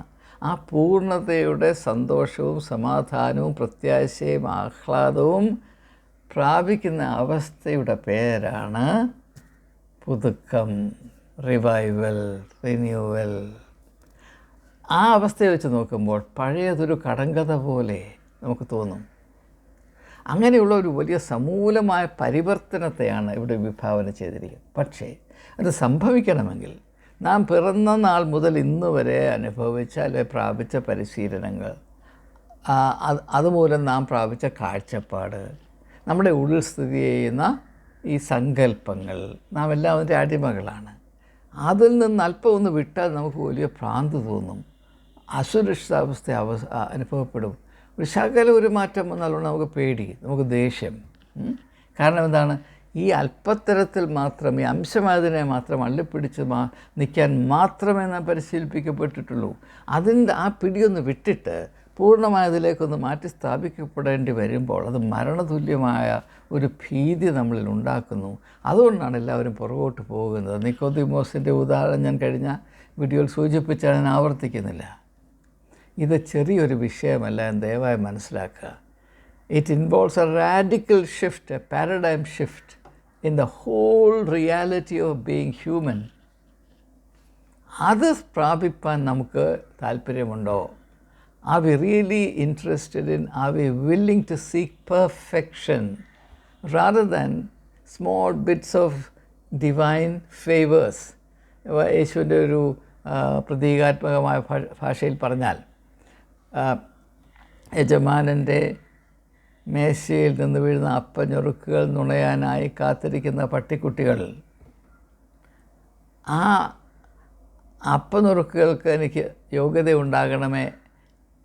ആ പൂർണതയുടെ സന്തോഷവും സമാധാനവും പ്രത്യാശയും ആഹ്ലാദവും പ്രാപിക്കുന്ന അവസ്ഥയുടെ പേരാണ് പുതുക്കം റിവൈവൽ റിന്യൂവൽ ആ അവസ്ഥയെ വെച്ച് നോക്കുമ്പോൾ പഴയതൊരു കടങ്കഥ പോലെ നമുക്ക് തോന്നും. അങ്ങനെയുള്ള ഒരു വലിയ സമൂലമായ പരിവർത്തനത്തെയാണ് ഇവിടെ വിഭാവന ചെയ്തിരിക്കുന്നത്. പക്ഷേ അത് സംഭവിക്കണമെങ്കിൽ നാം പിറന്ന നാൾ മുതൽ ഇന്ന് വരെ അനുഭവിച്ച അല്ലെ പ്രാപിച്ച പരിശീലനങ്ങൾ അതുമൂലം നാം പ്രാപിച്ച കാഴ്ചപ്പാട് നമ്മുടെ ഉള്ളിൽ സ്ഥിതി ചെയ്യുന്ന ഈ സങ്കല്പങ്ങൾ നാം എല്ലാം അതിന്റെ അടിമകളാണ്. അതിൽ നിന്ന് അല്പം ഒന്ന് വിട്ടാൽ നമുക്ക് വലിയ ഭ്രാന്ത് തോന്നും. അസുരക്ഷിതാവസ്ഥ അവ അനുഭവപ്പെടും. ഒരു ശകല ഒരു മാറ്റം വന്നാലുള്ള നമുക്ക് പേടി നമുക്ക് ദേഷ്യം. കാരണം എന്താണ്? ഈ അല്പത്തരത്തിൽ മാത്രം ഈ അംശമായതിനെ മാത്രം അള്ളിപ്പിടിച്ച് മാ നിൽക്കാൻ മാത്രമേ നാം പരിശീലിപ്പിക്കപ്പെട്ടിട്ടുള്ളൂ. അതിന്റെ ആ പിടിയൊന്ന് വിട്ടിട്ട് പൂർണമായതിലേക്കൊന്ന് മാറ്റി സ്ഥാപിക്കപ്പെടേണ്ടി വരുമ്പോൾ അത് മരണതുല്യമായ ഒരു ഭീതി നമ്മളിൽ ഉണ്ടാക്കുന്നു. അതുകൊണ്ടാണ് എല്ലാവരും പുറകോട്ട് പോകുന്നത്. നിക്കോതിമോസിന്റെ ഉദാഹരണം ഞാൻ കഴിഞ്ഞ വീഡിയോയിൽ സൂചിപ്പിച്ചാൽ ഞാൻ ആവർത്തിക്കുന്നില്ല. ഇത് ചെറിയൊരു വിഷയമല്ല എന്ന് ദയവായി മനസ്സിലാക്കുക. It involves a radical shift a paradigm shift in the whole reality of being human അത് പ്രാപിപ്പാൻ നമുക്ക് താല്പര്യമുണ്ടോ? Are we really interested in are we willing to seek perfection rather than small bits of divine favours യേശുവിന്റെ ഒരു പ്രതീകാത്മകമായ ഭാഷയിൽ പറഞ്ഞാൽ യജമാനന്റെ മേശയിൽ നിന്ന് വീഴുന്ന അപ്പഞ്ഞുറുക്കുകൾ നുണയാനായി കാത്തിരിക്കുന്ന പട്ടിക്കുട്ടികൾ. ആ അപ്പനുറുക്കുകൾക്ക് എനിക്ക് യോഗ്യത ഉണ്ടാകണമേ.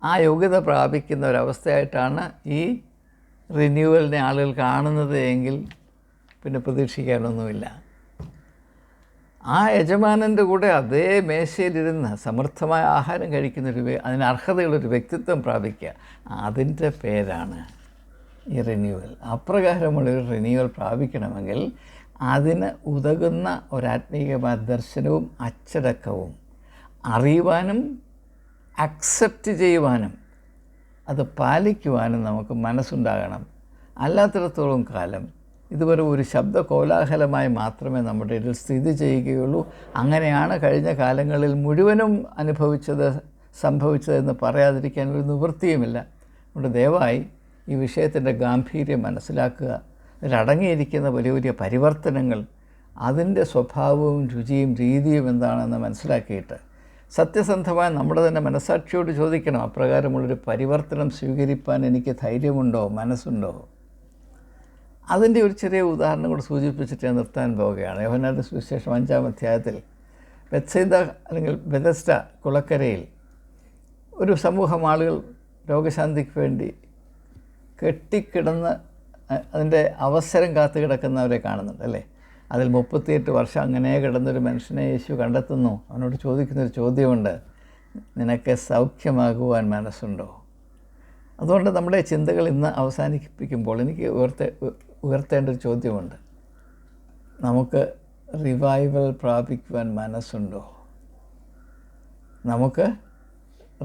ആ യോഗ്യത പ്രാപിക്കുന്ന ഒരവസ്ഥയായിട്ടാണ് ഈ റിന്യൂവലിനെ ആളുകൾ കാണുന്നത് എങ്കിൽ പിന്നെ പ്രതീക്ഷിക്കാനൊന്നുമില്ല. ആ യജമാനന്റെ കൂടെ അതേ മേശയിലിരുന്ന് സമർത്ഥമായ ആഹാരം കഴിക്കുന്ന ഒരു അതിന് അർഹതയുള്ളൊരു വ്യക്തിത്വം പ്രാപിക്കുക അതിന്റെ പേരാണ് ഈ റിന്യൂവൽ അപ്രകാരമുള്ളൊരു റിന്യൂവൽ പ്രാപിക്കണമെങ്കിൽ അതിന് ഉതകുന്ന ഒരാത്മീകമായ ദർശനവും അച്ചടക്കവും അറിയുവാനും അക്സെപ്റ്റ് ചെയ്യുവാനും അത് പാലിക്കുവാനും നമുക്ക് മനസ്സുണ്ടാകണം. അല്ലാത്തിടത്തോളം കാലം ഇതുവരെ ഒരു ശബ്ദ കോലാഹലമായി മാത്രമേ നമ്മുടെ ഇടയിൽ സ്ഥിതി ചെയ്യുകയുള്ളൂ. അങ്ങനെയാണ് കഴിഞ്ഞ കാലങ്ങളിൽ മുഴുവനും അനുഭവിച്ചത് സംഭവിച്ചതെന്ന് പറയാതിരിക്കാൻ ഒരു നിവൃത്തിയുമില്ല. അതുകൊണ്ട് ദയവായി ഈ വിഷയത്തിന്റെ ഗാംഭീര്യം മനസ്സിലാക്കുക. അതിലടങ്ങിയിരിക്കുന്ന വലിയ വലിയ പരിവർത്തനങ്ങൾ അതിന്റെ സ്വഭാവവും രുചിയും രീതിയും എന്താണെന്ന് മനസ്സിലാക്കിയിട്ട് സത്യസന്ധമായ നമ്മുടെ തന്നെ മനസാക്ഷിയോട് ചോദിക്കണം അപ്രകാരമുള്ളൊരു പരിവർത്തനം സ്വീകരിക്കാൻ എനിക്ക് ധൈര്യമുണ്ടോ മനസ്സുണ്ടോ? അതിന്റെ ഒരു ചെറിയ ഉദാഹരണം കൂടെ സൂചിപ്പിച്ചിട്ട് ഞാൻ നിർത്താൻ പോവുകയാണ്. യോഹനാഥ സുവിശേഷം അഞ്ചാം അധ്യായത്തിൽ ബെത്സൈദ അല്ലെങ്കിൽ ബെതസ്റ്റ കുളക്കരയിൽ ഒരു സമൂഹം ആളുകൾ രോഗശാന്തിക്ക് വേണ്ടി കെട്ടിക്കിടന്ന് അതിന്റെ അവസരം കാത്തു കിടക്കുന്നവരെ കാണുന്നുണ്ട് അല്ലേ? അതിൽ മുപ്പത്തിയെട്ട് വർഷം അങ്ങനെ കിടന്നൊരു മനുഷ്യനെ യേശു കണ്ടെത്തുന്നു. അവനോട് ചോദിക്കുന്നൊരു ചോദ്യമുണ്ട്. നിനക്ക് സൗഖ്യമാകുവാൻ മനസ്സുണ്ടോ? അതുകൊണ്ട് നമ്മുടെ ചിന്തകൾ ഇന്ന് അവസാനിപ്പിക്കുമ്പോൾ എനിക്ക് ഉയർത്ത ഉയർത്തേണ്ട ഒരു ചോദ്യമുണ്ട്. നമുക്ക് റിവൈവൽ പ്രാപിക്കുവാൻ മനസ്സുണ്ടോ? നമുക്ക്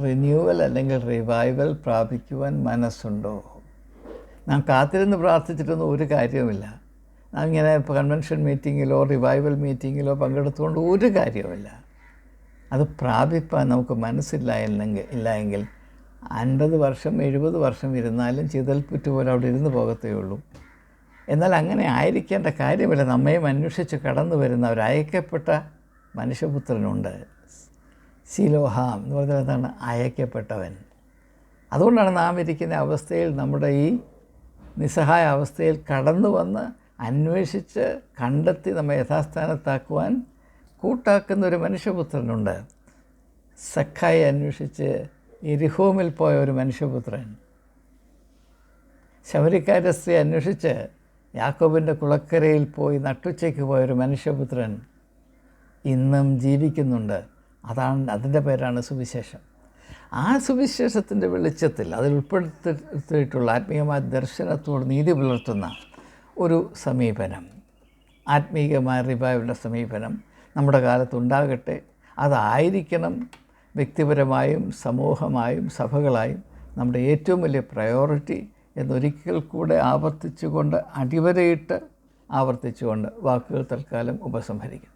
റിന്യൂവൽ അല്ലെങ്കിൽ റിവൈവൽ പ്രാപിക്കുവാൻ മനസ്സുണ്ടോ? നാം കാത്തിരുന്ന് പ്രാർത്ഥിച്ചിട്ടൊന്നും ഒരു കാര്യവുമില്ല. നാം ഇങ്ങനെ കൺവെൻഷൻ മീറ്റിങ്ങിലോ റിവൈവൽ മീറ്റിങ്ങിലോ പങ്കെടുത്തുകൊണ്ട് ഒരു കാര്യവുമില്ല. അത് പ്രാപിപ്പാൻ നമുക്ക് മനസ്സില്ല എന്നെങ്കിൽ ഇല്ല എങ്കിൽ അൻപത് വർഷം എഴുപത് വർഷം ഇരുന്നാലും ചിതൽപ്പുറ്റ് പോലെ അവിടെ ഇരുന്ന് പോകത്തേ ഉള്ളൂ. എന്നാൽ അങ്ങനെ ആയിരിക്കേണ്ട കാര്യമില്ല. നമ്മയും അന്വേഷിച്ച് കടന്നു വരുന്ന ഒരു അയക്കപ്പെട്ട മനുഷ്യപുത്രനുണ്ട്. ശിലോഹാം എന്ന് പറഞ്ഞാൽ എന്താണ്? അയക്കപ്പെട്ടവൻ. അതുകൊണ്ടാണ് നാം ഇരിക്കുന്ന അവസ്ഥയിൽ നമ്മുടെ ഈ നിസ്സഹായ അവസ്ഥയിൽ കടന്നു വന്ന് അന്വേഷിച്ച് കണ്ടെത്തി നമ്മെ യഥാസ്ഥാനത്താക്കുവാൻ കൂട്ടാക്കുന്ന ഒരു മനുഷ്യപുത്രനുണ്ട്. സഖായി അന്വേഷിച്ച് എരിഹോമിൽ പോയ ഒരു മനുഷ്യപുത്രൻ. ശബരിക്കാര സ്ത്രീ അന്വേഷിച്ച് യാക്കോബിന്റെ കുളക്കരയിൽ പോയി നട്ടുച്ചയ്ക്ക് പോയൊരു മനുഷ്യപുത്രൻ ഇന്നും ജീവിക്കുന്നുണ്ട്. അതാണ് അതിന്റെ പേരാണ് സുവിശേഷം. ആ സുവിശേഷത്തിന്റെ വെളിച്ചത്തിൽ അതിൽ ഉൾപ്പെടുത്തിയിട്ടുള്ള ആത്മീയമായ ദർശനത്തോട് നീതി പുലർത്തുന്ന ഒരു സമീപനം ആത്മീയമായ റിവൈവിന്റെ സമീപനം നമ്മുടെ കാലത്തുണ്ടാകട്ടെ. അതായിരിക്കണം വ്യക്തിപരമായും സമൂഹമായും സഭകളായും നമ്മുടെ ഏറ്റവും വലിയ പ്രയോറിറ്റി എന്നൊരിക്കൽ കൂടെ ആവർത്തിച്ചുകൊണ്ട് അടിവരയിട്ട് ആവർത്തിച്ചുകൊണ്ട് വാക്കുകൾ തൽക്കാലം ഉപസംഹരിക്കും.